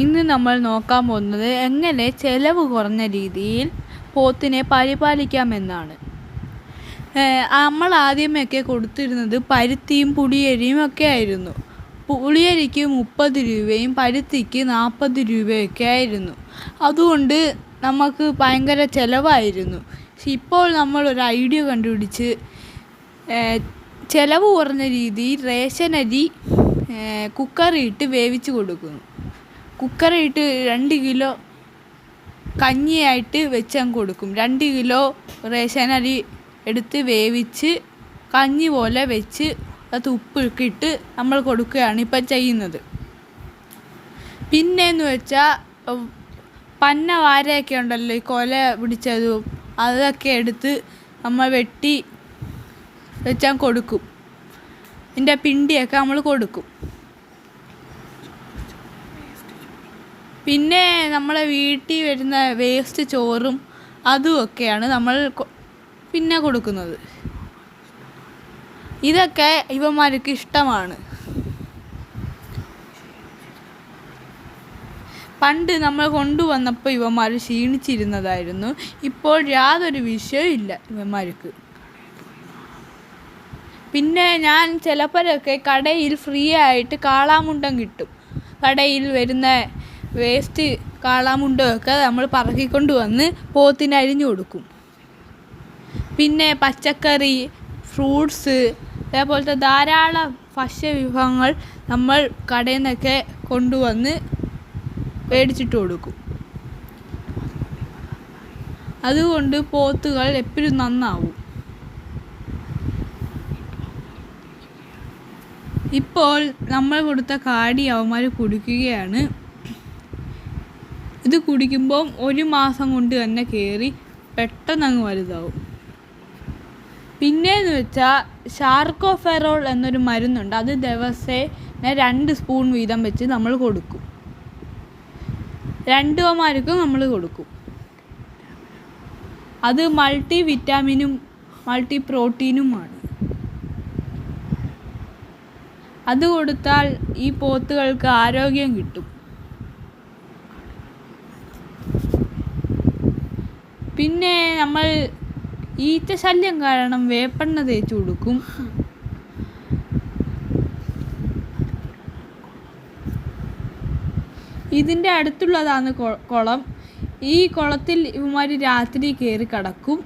ഇന്ന് നമ്മൾ നോക്കാൻ പോകുന്നത് എങ്ങനെ ചെലവ് കുറഞ്ഞ രീതിയിൽ പോത്തിനെ പരിപാലിക്കാമെന്നാണ്. നമ്മൾ ആദ്യമൊക്കെ കൊടുത്തിരുന്നത് പരുത്തിയും പുളിയരിയും ഒക്കെ ആയിരുന്നു. പുളിയരിക്ക് മുപ്പത് രൂപയും പരുത്തിക്ക് നാൽപ്പത് രൂപയൊക്കെ ആയിരുന്നു. അതുകൊണ്ട് നമുക്ക് ഭയങ്കര ചിലവായിരുന്നു. ഇപ്പോൾ നമ്മൾ ഒരു ഐഡിയ കണ്ടുപിടിച്ച് ചിലവ് കുറഞ്ഞ രീതിയിൽ റേഷൻ അരി കുക്കറിയിട്ട് വേവിച്ച് കൊടുക്കുന്നു. കുക്കറിയിട്ട് രണ്ട് കിലോ കഞ്ഞിയായിട്ട് വെച്ചാൽ കൊടുക്കും. രണ്ട് കിലോ റേഷൻ അരി എടുത്ത് വേവിച്ച് കഞ്ഞി പോലെ വെച്ച് അത് ഉപ്പൊക്കെ ഇട്ട് നമ്മൾ കൊടുക്കുകയാണ് ഇപ്പം ചെയ്യുന്നത്. പിന്നെയെന്ന് വെച്ചാൽ പന്ന വാരയൊക്കെ ഉണ്ടല്ലോ ഈ കൊല പിടിച്ചതും അതൊക്കെ എടുത്ത് നമ്മൾ വെട്ടി വെച്ചാൽ കൊടുക്കും. ഇതിന്റെ പിണ്ടിയൊക്കെ നമ്മൾ കൊടുക്കും. പിന്നെ നമ്മളെ വീട്ടിൽ വരുന്ന വേസ്റ്റ് ചോറും അതുമൊക്കെയാണ് നമ്മൾ പിന്നെ കൊടുക്കുന്നത്. ഇതൊക്കെ ഇവന്മാർക്ക് ഇഷ്ടമാണ്. പണ്ട് നമ്മൾ കൊണ്ടുവന്നപ്പോൾ ഇവന്മാർ ക്ഷീണിച്ചിരുന്നതായിരുന്നു. ഇപ്പോൾ യാതൊരു വിഷയമില്ല ഇവന്മാർക്ക്. പിന്നെ ഞാൻ ചിലപ്പോഴൊക്കെ കടയിൽ ഫ്രീ ആയിട്ട് കാളാമുണ്ടം കിട്ടും. കടയിൽ വരുന്ന വേസ്റ്റ് കാളാമുണ്ടൊക്കെ നമ്മൾ പറക്കിക്കൊണ്ട് വന്ന് പോത്തിന് അഴിഞ്ഞു കൊടുക്കും. പിന്നെ പച്ചക്കറി ഫ്രൂട്ട്സ് അതേപോലത്തെ ധാരാളം ഭക്ഷ്യവിഭവങ്ങൾ നമ്മൾ കടയിൽ നിന്നൊക്കെ കൊണ്ടുവന്ന് മേടിച്ചിട്ട് കൊടുക്കും. അതുകൊണ്ട് പോത്തുകൾ എപ്പോഴും നന്നാവും. ഇപ്പോൾ നമ്മൾ കൊടുത്ത കാടി അവന്മാർ കുടിക്കുകയാണ്. ഇത് കുടിക്കുമ്പം ഒരു മാസം കൊണ്ട് തന്നെ കയറി പെട്ടെന്ന് അങ്ങ് വലുതാവും. പിന്നെയെന്ന് വെച്ചാൽ ഷാർക്കോഫെറോൾ എന്നൊരു മരുന്നുണ്ട്. അത് ദിവസേന രണ്ട് സ്പൂൺ വീതം വെച്ച് നമ്മൾ കൊടുക്കും. രണ്ടുമാർക്കും നമ്മൾ കൊടുക്കും. അത് മൾട്ടി വിറ്റാമിനും മൾട്ടി പ്രോട്ടീനുമാണ് അത് കൊടുത്താൽ ഈ പോത്തുകൾക്ക് ആരോഗ്യം കിട്ടും. പിന്നെ നമ്മൾ ഈറ്റ ശല്യം കാരണം വേപ്പെണ്ണ തേച്ചു കൊടുക്കും. ഇതിന്റെ അടുത്തുള്ളതാണ് കുളം. ഈ കുളത്തിൽ ഇവന്മാർ രാത്രി കയറി കിടക്കും.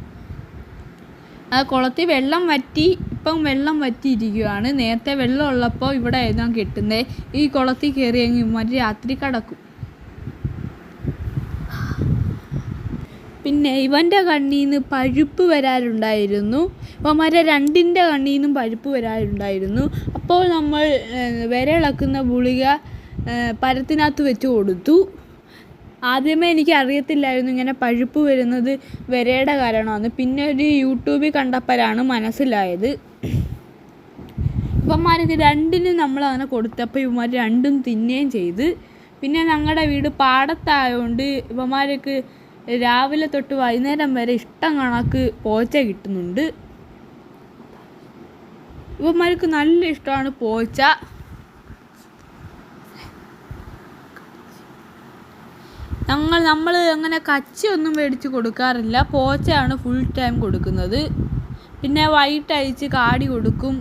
ആ കുളത്തിൽ വെള്ളം വറ്റി ഇപ്പം വെള്ളം വറ്റിയിരിക്കുകയാണ്. നേരത്തെ വെള്ളം ഉള്ളപ്പോൾ ഇവിടെ ആയിരുന്നു കെട്ടുന്നത്. ഈ കുളത്തിൽ കയറി ഇവന്മാർ രാത്രി കിടക്കും. പിന്നെ ഇവന്റെ കണ്ണിൽ നിന്ന് പഴുപ്പ് വരാറുണ്ടായിരുന്നു. ഇവന്മാരെ രണ്ടിന്റെ കണ്ണിൽ നിന്നും പഴുപ്പ് വരാറുണ്ടായിരുന്നു. അപ്പോൾ നമ്മൾ വിരളക്കുന്ന ഗുളിക പരത്തിനകത്ത് വെച്ച് കൊടുത്തു. ആദ്യമേ എനിക്ക് അറിയത്തില്ലായിരുന്നു ഇങ്ങനെ പഴുപ്പ് വരുന്നത് വിരയുടെ കാരണമാണ് പിന്നെ ഒരു യൂട്യൂബിൽ കണ്ടപ്പോഴാണ് മനസ്സിലായത്. ഇവന്മാർക്ക് രണ്ടിനും നമ്മൾ നമ്മളങ്ങനെ കൊടുത്തപ്പോൾ ഇവന്മാർ രണ്ടും തിന്നുകയും ചെയ്ത്. പിന്നെ ഞങ്ങളുടെ വീട് പാടത്തായതുകൊണ്ട് ഇവന്മാർക്ക് രാവിലെ തൊട്ട് വൈകുന്നേരം വരെ ഇഷ്ടം കണക്ക് പോച്ച കിട്ടുന്നുണ്ട്. ഇവന്മാർക്ക് നല്ല ഇഷ്ടമാണ് പോച്ച. ഞങ്ങൾ നമ്മൾ അങ്ങനെ കച്ചിയൊന്നും മേടിച്ച് കൊടുക്കാറില്ല. പോച്ചയാണ് ഫുൾ ടൈം കൊടുക്കുന്നത്. പിന്നെ വൈകിട്ട് അഴിച്ച് കാടി കൊടുക്കും.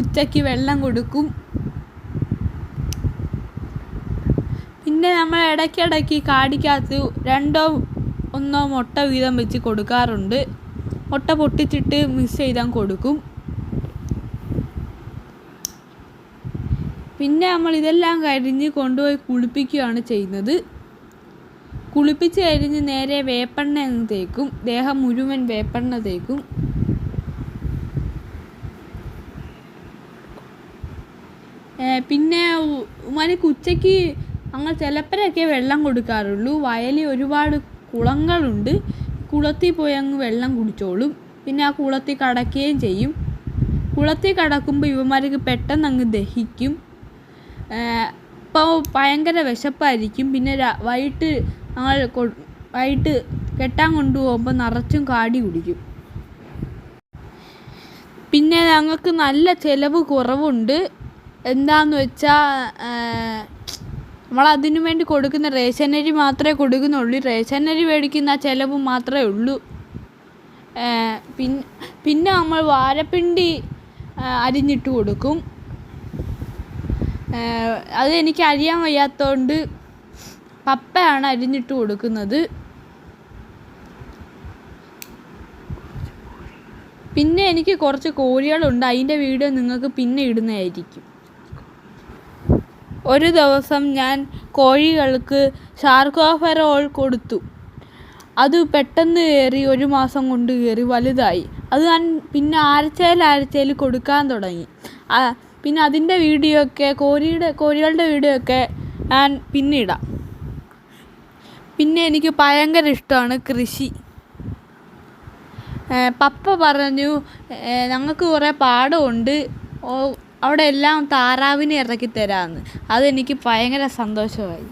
ഉച്ചയ്ക്ക് വെള്ളം കൊടുക്കും. പിന്നെ നമ്മൾ ഇടയ്ക്കിടയ്ക്ക് കാടിക്കകത്ത് രണ്ടോ ഒന്നോ മുട്ട വീതം വെച്ച് കൊടുക്കാറുണ്ട്. മുട്ട പൊട്ടിച്ചിട്ട് മിക്സ് ചെയ്താൽ കൊടുക്കും. പിന്നെ നമ്മൾ ഇതെല്ലാം കഴിഞ്ഞ് കൊണ്ടുപോയി കുളിപ്പിക്കുകയാണ് ചെയ്യുന്നത്. കുളിപ്പിച്ച് കഴിഞ്ഞ് നേരെ വേപ്പെണ്ണ തേക്കും. ദേഹം മുഴുവൻ വേപ്പെണ്ണ തേക്കും. പിന്നെ ഉമ്മാനിക്ക് ഉച്ചയ്ക്ക് അങ്ങനെ ചിലപ്പോഴൊക്കെ വെള്ളം കൊടുക്കാറുള്ളൂ. വയലിൽ ഒരുപാട് കുളങ്ങളുണ്ട്. കുളത്തിൽ പോയി അങ്ങ് വെള്ളം കുടിച്ചോളും. പിന്നെ ആ കുളത്തിൽ കടക്കുകയും ചെയ്യും. കുളത്തിൽ കടക്കുമ്പോൾ ഇവന്മാർക്ക് പെട്ടെന്ന് അങ്ങ് ദഹിക്കും. അപ്പോൾ ഭയങ്കര വിശപ്പായിരിക്കും. പിന്നെ വൈകിട്ട് ഞങ്ങൾ വൈകിട്ട് കെട്ടാൻ കൊണ്ടുപോകുമ്പോൾ നിറച്ചും കാടി കുടിക്കും. പിന്നെ ഞങ്ങൾക്ക് നല്ല ചിലവ് കുറവുണ്ട്. എന്താന്ന് വെച്ചാൽ നമ്മൾ അതിനു വേണ്ടി കൊടുക്കുന്ന റേഷൻ അരി മാത്രമേ കൊടുക്കുന്നുള്ളൂ. റേഷൻ അരി മേടിക്കുന്ന ചിലവ് മാത്രമേ ഉള്ളൂ. പിന്നെ പിന്നെ നമ്മൾ വാരപ്പിണ്ടി അരിഞ്ഞിട്ട് കൊടുക്കും. അത് എനിക്ക് അരിയാൻ വയ്യാത്തതുകൊണ്ട് പപ്പയാണ് അരിഞ്ഞിട്ട് കൊടുക്കുന്നത്. പിന്നെ എനിക്ക് കുറച്ച് കോഴികളുണ്ട്. അതിന്റെ വീഡിയോ നിങ്ങൾക്ക് പിന്നെ ഇടുന്നതായിരിക്കും. ഒരു ദിവസം ഞാൻ കോഴികൾക്ക് ഷാർക്കോഫെറോൾ കൊടുത്തു. അത് പെട്ടെന്ന് കയറി ഒരു മാസം കൊണ്ട് കയറി വലുതായി. അത് ഞാൻ പിന്നെ ആഴ്ചയിൽ ആഴ്ചയിൽ കൊടുക്കാൻ തുടങ്ങി. പിന്നെ അതിന്റെ വീഡിയോ ഒക്കെ കോഴിയുടെ കോഴികളുടെ വീഡിയോ ഒക്കെ ഞാൻ പിന്നിടാം. പിന്നെ എനിക്ക് ഭയങ്കര ഇഷ്ടമാണ് കൃഷി. പപ്പ പറഞ്ഞു ഞങ്ങൾക്ക് കുറേ പാടമുണ്ട്. അവിടെ എല്ലാം താറാവിനെ ഇറക്കി തരാമെന്ന് അതെനിക്ക് ഭയങ്കര സന്തോഷമായി.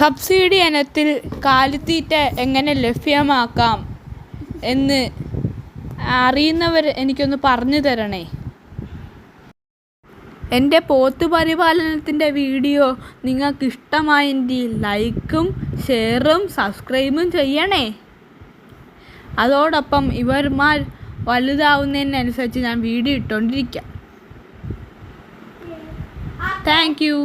സബ്സിഡി ഇനത്തിൽ കാലിത്തീറ്റ എങ്ങനെ ലഭ്യമാക്കാം എന്ന് അറിയുന്നവർ എനിക്കൊന്ന് പറഞ്ഞു തരണേ. എന്റെ പോത്ത് പരിപാലനത്തിന്റെ വീഡിയോ നിങ്ങൾക്ക് ഇഷ്ടമായെങ്കിൽ ലൈക്കും ഷെയറും സബ്സ്ക്രൈബും ചെയ്യണേ. അതോടൊപ്പം ഇവർമാർ വലുതാവുന്നതിനനുസരിച്ച് ഞാൻ വീഡിയോ ഇട്ടുകൊണ്ടിരിക്കാം താങ്ക് യു